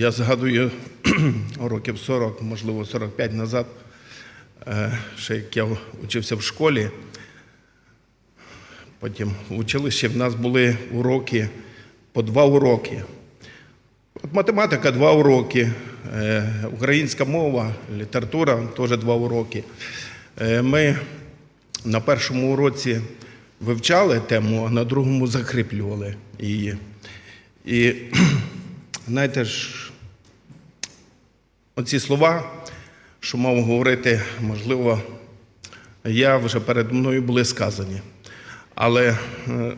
Я згадую років 40, можливо, 45 назад, е, ще як я учився в школі, потім в училищі в нас були уроки по два уроки. От математика два уроки, е, українська мова, література теж два уроки. Е, Ми на першому уроці вивчали тему, а на другому закріплювали її. І знаєте ж, оці слова, що мав говорити, можливо, я вже перед мною були сказані. Але е,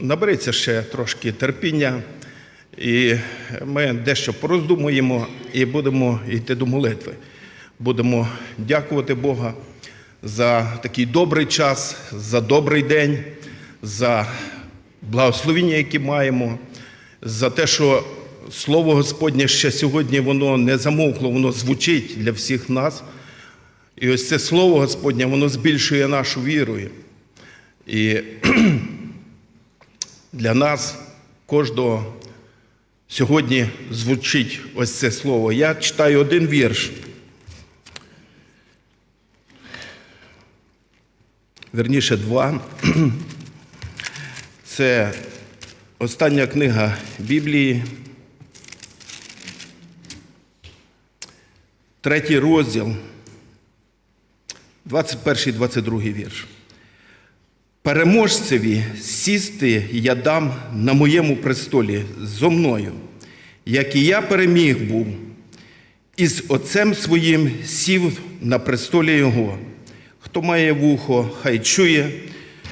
наберіться ще трошки терпіння, і ми дещо пороздумуємо і будемо йти до молитви. Будемо дякувати Бога за такий добрий час, за добрий день, за благословіння, які маємо, за те, що Слово Господнє ще сьогодні воно не замовкло, воно звучить для всіх нас. І ось це Слово Господнє, воно збільшує нашу віру. І для нас кожного сьогодні звучить ось це слово. Я читаю один вірш. Верніше два. Це остання книга Біблії. Третій розділ, 21-22 вірш. Переможцеві сісти я дам на моєму престолі зо мною, як і я переміг був, і з Отцем своїм сів на престолі Його. Хто має вухо, хай чує,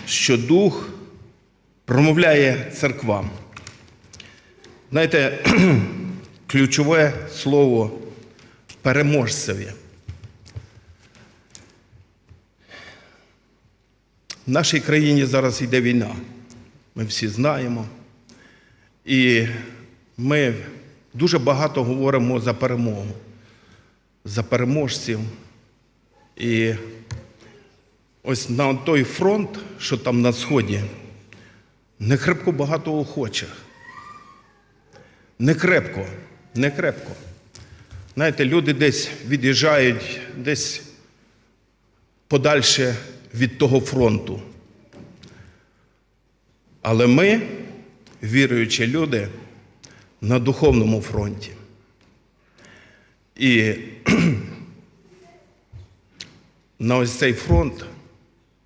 що Дух промовляє церквам. Знаєте, ключове слово переможцеві. В нашій країні зараз йде війна. Ми всі знаємо. І ми дуже багато говоримо за перемогу, за переможців. І ось на той фронт, що там на сході, не крепко багато охочих. Не крепко, не крепко. Знаєте, люди десь від'їжджають, десь подальше від того фронту. Але ми, віруючі люди, на духовному фронті. І на ось цей фронт,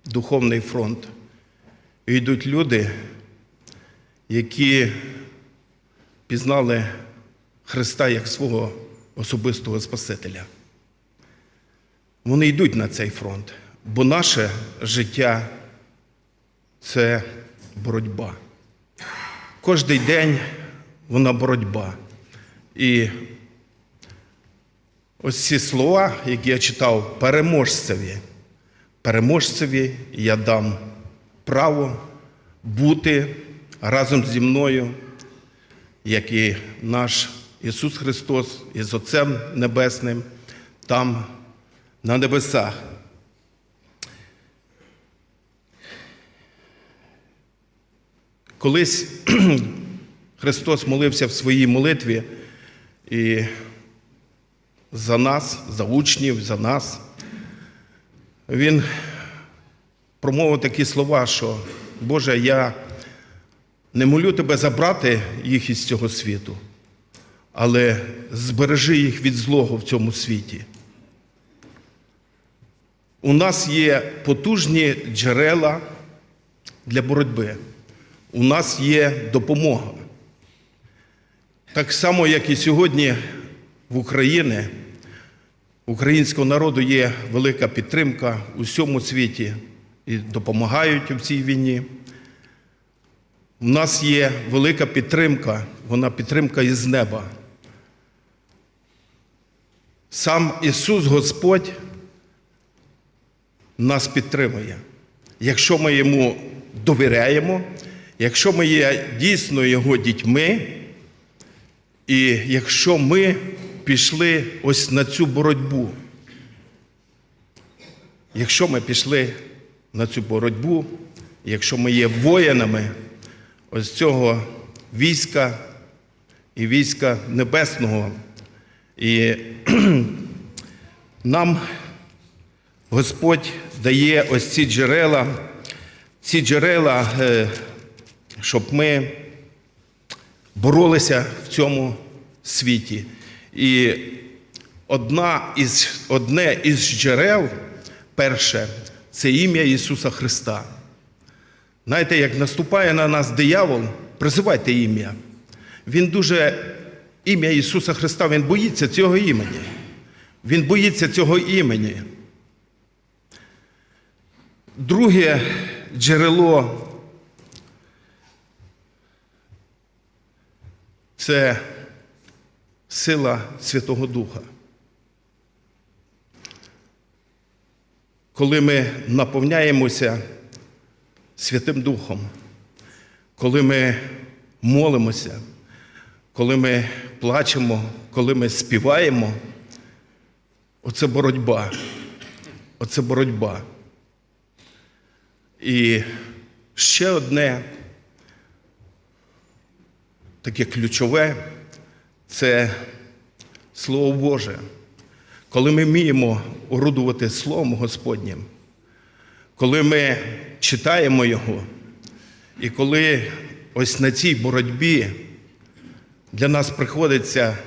духовний фронт, йдуть люди, які пізнали Христа як свого особистого Спасителя. Вони йдуть на цей фронт, бо наше життя це боротьба. Кожний день вона боротьба. І ось ці слова, які я читав, переможцеві. Переможцеві я дам право бути разом зі мною, як і наш Ісус Христос із Отцем Небесним, там, на небесах. Колись Христос молився в своїй молитві і за нас, за учнів, за нас. Він промовив такі слова, що Боже, я не молю тебе забрати їх із цього світу, але збережи їх від злого в цьому світі. У нас є потужні джерела для боротьби. У нас є допомога. Так само, як і сьогодні в Україні, українського народу є велика підтримка у всьому світі і допомагають у цій війні. У нас є велика підтримка, вона підтримка із неба. Сам Ісус Господь нас підтримує. Якщо ми йому довіряємо, якщо ми є дійсно Його дітьми, і якщо ми пішли ось на цю боротьбу, якщо ми пішли на цю боротьбу, якщо ми є воїнами ось цього війська і війська небесного. І нам Господь дає ось ці джерела, ці джерела, е, щоб ми боролися в цьому світі. І одна із, одне із джерел, перше, це ім'я Ісуса Христа. Знаєте, як наступає на нас диявол, призивайте ім'я. Він дуже ім'я Ісуса Христа, Він боїться цього імені. Він боїться цього імені. Друге джерело це сила Святого Духа. Коли ми наповняємося Святим Духом, коли ми молимося, коли ми плачемо, коли ми співаємо, оце боротьба. Оце боротьба. І ще одне таке ключове це Слово Боже. Коли ми вміємо орудувати Словом Господнім, коли ми читаємо Його, і коли ось на цій боротьбі для нас приходиться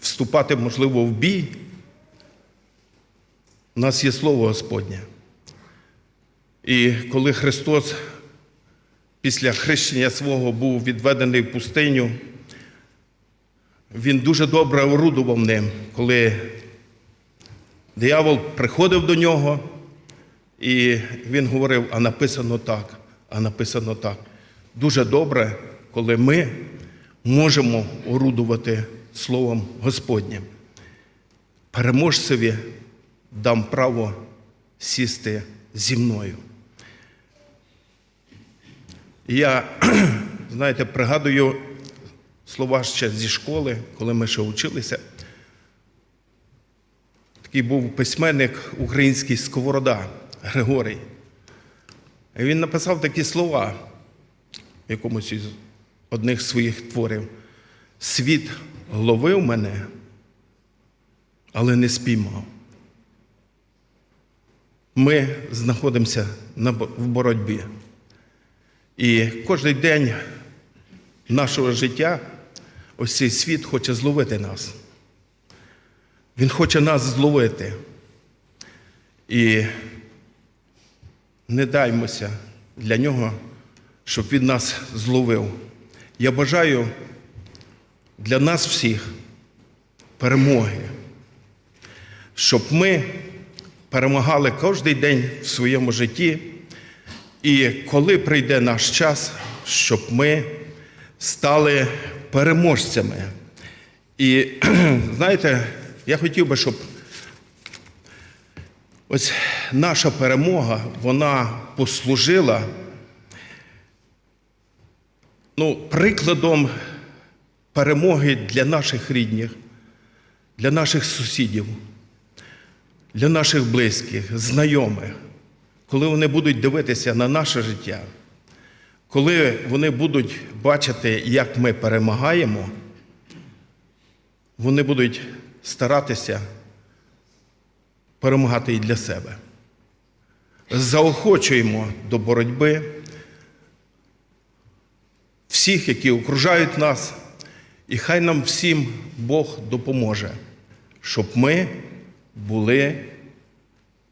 вступати, можливо, в бій, у нас є Слово Господнє. І коли Христос після хрещення свого був відведений в пустиню, Він дуже добре орудував ним, коли диявол приходив до нього, і він говорив, а написано так, а написано так. Дуже добре, коли ми можемо орудувати Словом Господнім. Переможцеві дам право сісти зі мною. Я, знаєте, пригадую слова ще зі школи, коли ми ще вчилися. Такий був письменник український Сковорода Григорій. І він написав такі слова якомусь із одних своїх творів. Світ ловив мене, але не спіймав. Ми знаходимося в боротьбі. І кожен день нашого життя ось цей світ хоче зловити нас. Він хоче нас зловити. І не даймося для нього, щоб він нас зловив. Я бажаю для нас всіх перемоги, щоб ми перемагали кожен день в своєму житті. І коли прийде наш час, щоб ми стали переможцями. І знаєте, я хотів би, щоб ось наша перемога, вона послужила ну, прикладом перемоги для наших рідних, для наших сусідів, для наших близьких, знайомих коли вони будуть дивитися на наше життя, коли вони будуть бачити, як ми перемагаємо, вони будуть старатися перемагати і для себе. Заохочуємо до боротьби всіх, які окружають нас, і хай нам всім Бог допоможе, щоб ми були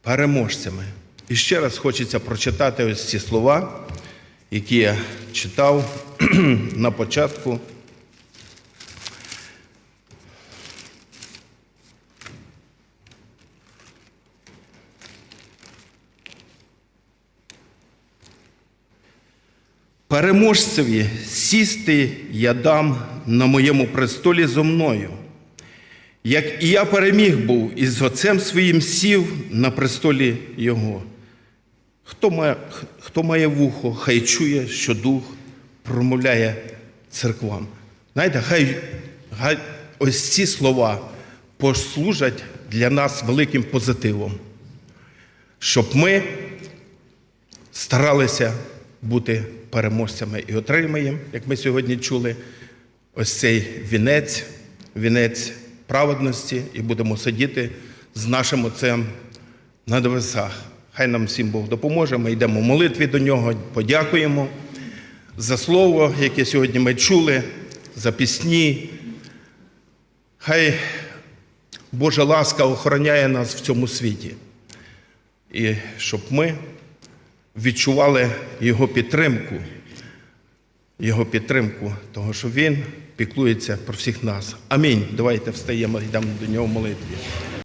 переможцями. І ще раз хочеться прочитати ось ці слова, які я читав на початку. Переможцеві сісти я дам на моєму престолі зо мною. Як і я переміг був і з отцем своїм сів на престолі його. Хто має, хто має вухо, хай чує, що дух промовляє церквам. Знаєте, хай, хай ось ці слова послужать для нас великим позитивом, щоб ми старалися бути переможцями і отримаємо, як ми сьогодні чули, ось цей вінець, вінець праведності, і будемо сидіти з нашим отцем на небесах. Хай нам всім Бог допоможе. Ми йдемо в молитві до нього, подякуємо за слово, яке сьогодні ми чули, за пісні. Хай Божа ласка охороняє нас в цьому світі. І щоб ми відчували Його підтримку, Його підтримку, того, що Він піклується про всіх нас. Амінь. Давайте встаємо, йдемо до нього в молитві.